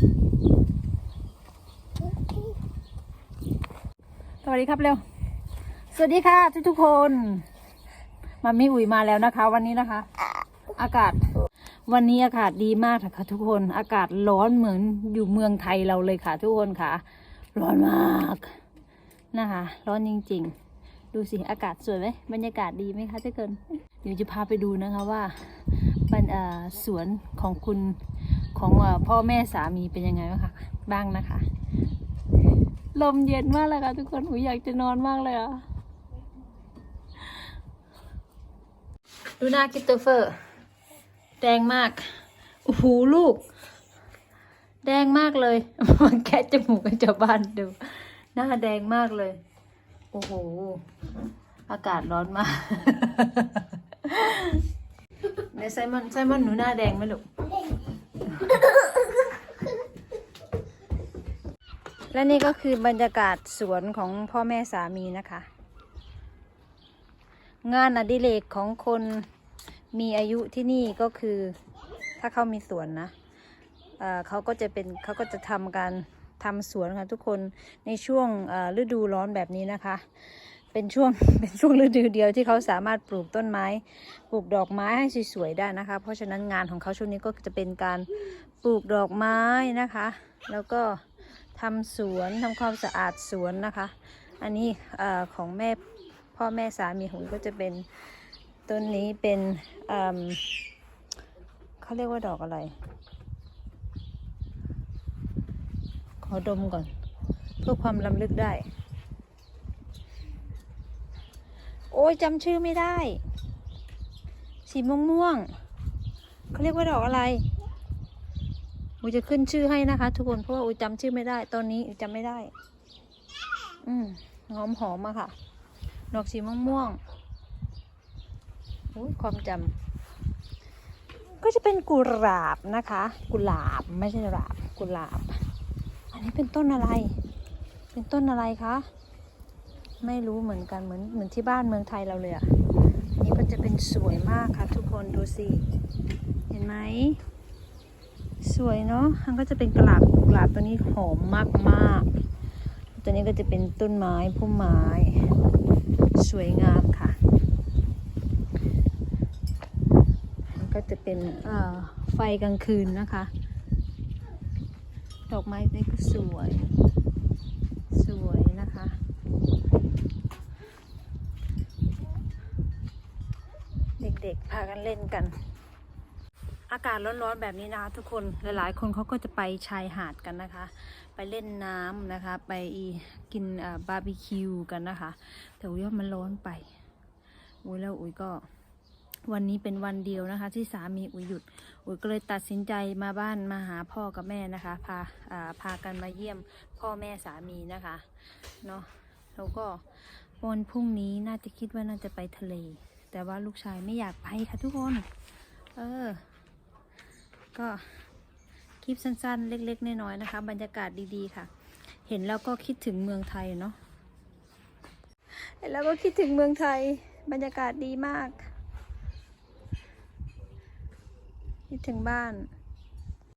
สวัสดีครับเร็ว สวัสดีค่ะทุกทุกคนมามีอุ๋ยมาแล้วนะคะ วันนี้นะคะ อากาศ วันนี้อากาศดีมากค่ะทุกคน อากาศร้อนเหมือนอยู่เมืองไทยเราเลยค่ะ ทุกคนค่ะ ร้อนมากนะคะ ร้อนจริง ๆ ดูสิอากาศสวยไหมบรรยากาศดีไหมคะทุกคนเดี๋ยวจะพาไปดูนะคะว่าเอ่อสวนของคุณ ของอพ่อแม่สามีเป็นยังไงบ้างคะบ้างนะคะ ลมเย็นมากเลยค่ะทุกคนอุยอยากจะนอนมากเลยอะดูหน้าคิตเตอร์เฟอร์แดงมากโอ้โหลูก แดงมากเลยมันแคะจมูกกับชาวบ้านดู หน้าแดงมากเลย โอ้โห อากาศร้อนมากในไซมอนไซมอนหนูหน้าแดงไหมลูก และนี่ก็คือบรรยากาศสวนของพ่อแม่สามีนะคะ งานอดิเรกของคนมีอายุที่นี่ก็คือถ้าเขามีสวนนะเเขาก็จะเป็นเขาก็จะทำการทำสวนค่ะทุกคนในช่วงฤดูร้อนแบบนี้นะคะ เป็นช่วงเป็นช่วงฤดูเดียวที่เขาสามารถปลูกต้นไม้ปลูกดอกไม้ให้สวยๆได้นะคะ เพราะฉะนั้นงานของเขาช่วงนี้ก็จะเป็นการปลูกดอกไม้นะคะ แล้วก็ทำสวนทำความสะอาดสวนนะคะ อันนี้ออของแม่พ่อแม่สามีผมก็จะเป็นต้นนี้เป็นเเขาเรียกว่าดอกอะไร ขอดมก่อน เพื่อความลำลึกได้ โอ้ยจำชื่อไม่ได้ สีม่วงม่วงเขาเรียกว่าดอกอะไรอูจะขึ้นชื่อให้นะคะ ทุกคนเพราะว่าอูจำชื่อไม่ได้ ตอนนี้อูจำไม่ได้ อืมหอมหอมอะค่ะ ดอกสีม่วงม่วงอุ๊ยความจำก็จะเป็นกุหลาบนะคะ กุหลาบไม่ใช่หลาบกุหลาบ อันนี้เป็นต้นอะไร เป็นต้นอะไรคะ ไม่รู้เหมือนกันเหมือนเหมือนที่บ้านเมืองไทยเราเลยอะ่ะนนี้ก็จะเป็นสวยมากค่ะทุกคนดูสิเห็นไหมสวยเนาะมันก็จะเป็นกลาบกลาบตัวนี้หอมมากมากตัวนี้ก็จะเป็นต้นไม้พุ่มไม้ สวยงามค่ะมันก็จะเป็นเอ่อไฟกลางคืนนะคะ ดอกไม้นี่ก็สวย สวยนะคะ เด็กๆพากันเล่นกัน อากาศร้อนๆแบบนี้นะคะทุกคนหลายๆ คนเขาก็จะไปชายหาดกันนะคะ ไปเล่นน้ำนะคะ ไปกินบาร์บีคิวกันนะคะ แต่อุ้ยมันร้อนไปอุ้ยแล้วอุ้ยก็วันนี้เป็นวันเดียวนะคะ ที่สามีอุ้ยหยุด อุ้ยก็เลยตัดสินใจมาบ้านมาหาพ่อกับแม่นะคะพาอ่าพากันมาเยี่ยมพ่อแม่สามีนะคะเนาะแล้วก็วันพรุ่งนี้น่าจะคิดว่าน่าจะไปทะเล แต่ว่าลูกชายไม่อยากไปค่ะทุกคน เออ ก็คลิปสั้นๆ เล็กๆ น้อยๆ นะคะ บรรยากาศดีๆ ค่ะ เห็นแล้วก็คิดถึงเมืองไทยเนาะ เห็นแล้วก็คิดถึงเมืองไทย บรรยากาศดีมาก คิดถึงบ้าน